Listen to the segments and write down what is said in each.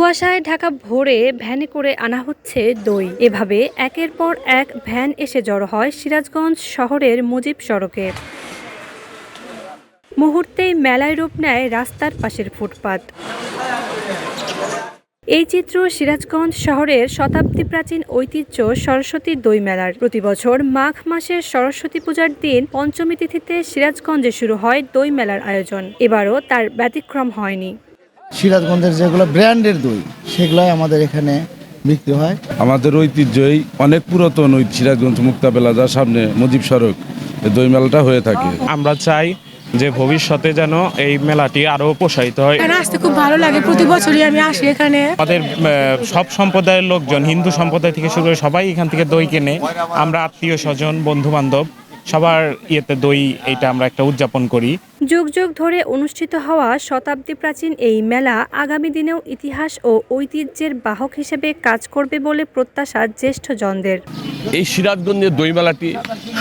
কুয়াশায় ঢাকা ভোরে ভ্যানে করে আনা হচ্ছে দই। এভাবে একের পর এক ভ্যান এসে জড়ো হয় সিরাজগঞ্জ শহরের মুজিব সড়কে। মুহূর্তেই মেলায় রূপ নেয় রাস্তার পাশের ফুটপাত। এই চিত্র সিরাজগঞ্জ শহরের শতাব্দী প্রাচীন ঐতিহ্য সরস্বতী দই মেলার। প্রতি বছর মাঘ মাসের সরস্বতী পূজার দিন পঞ্চমী তিথিতে সিরাজগঞ্জে শুরু হয় দই মেলার আয়োজন। এবারও তার ব্যতিক্রম হয়নি। সিরাজগঞ্জের যেগুলো ব্র্যান্ডের দই সেগুলাই আমাদের এখানে বিক্রি হয়। আমাদের ঐতিহ্যই অনেক পুরাতন ওই সিরাজগঞ্জ মুক্তা বেলাজার সামনে মুজিব সড়ক। দই মেলাটা হয়ে থাকে। আমরা চাই যে ভবিষ্যতে যেন এই মেলাটি আরও প্রসারিত হয়। এখানে আসতে খুব ভালো লাগে প্রতি বছরই আমি আসি এখানে। আমাদের আহ, সব সম্প্রদায়ের লোকজন হিন্দু সম্প্রদায় থেকে শুরু করে সবাই এখান থেকে দই কেনে। আমরা আত্মীয় স্বজন বন্ধু বান্ধব সবার ইয়েতে দই এটা আমরা একটা উদযাপন করি। যুগ যুগ ধরে অনুষ্ঠিত হওয়া শতাব্দী প্রাচীন এই মেলা আগামী দিনেও ইতিহাস ও ঐতিহ্যের বাহক হিসেবে কাজ করবে বলে প্রত্যাশা জ্যেষ্ঠ জনদের এই সিরাজগঞ্জের দইমেলাটি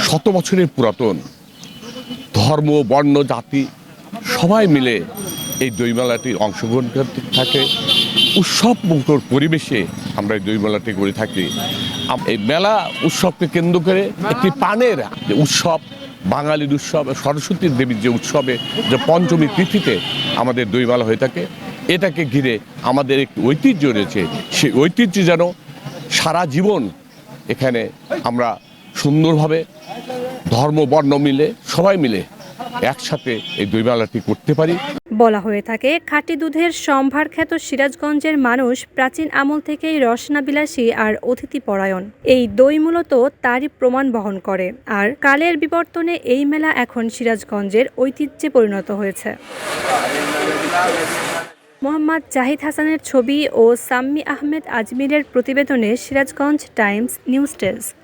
শত বছরের পুরাতন। ধর্ম বর্ণ জাতি সবাই মিলে এই দইমেলাটি অংশগ্রহণ করতে থাকে। উৎসব মুখর পরিবেশে আমরা এই দইমেলাটি করে থাকি। এই মেলা উৎসবকে কেন্দ্র করে একটি পানের যে উৎসব, বাঙালির উৎসব, সরস্বতী দেবীর যে উৎসবে, যে পঞ্চমী তিথিতে আমাদের দইমেলা হয়ে থাকে, এটাকে ঘিরে আমাদের একটি ঐতিহ্য রয়েছে। সেই ঐতিহ্য যেন সারা জীবন এখানে আমরা সুন্দরভাবে ধর্ম, বর্ণ মিলে সবাই মিলে একসাথে এই দইমেলাটি করতে পারি। বলা হয়ে থাকে, খাঁটি দুধের সম্ভার খ্যাত সিরাজগঞ্জের মানুষ প্রাচীন আমল থেকেই রসনাবিলাসী আর অতিথি পরায়ণ এই দই মূলত তারই প্রমাণ বহন করে, আর কালের বিবর্তনে এই মেলা এখন সিরাজগঞ্জের ঐতিহ্যে পরিণত হয়েছে। মোহাম্মদ জাহিদ হাসানের ছবি ও সাম্মি আহমেদ আজমিরের প্রতিবেদনে সিরাজগঞ্জ টাইমস নিউজ ডেস্ক।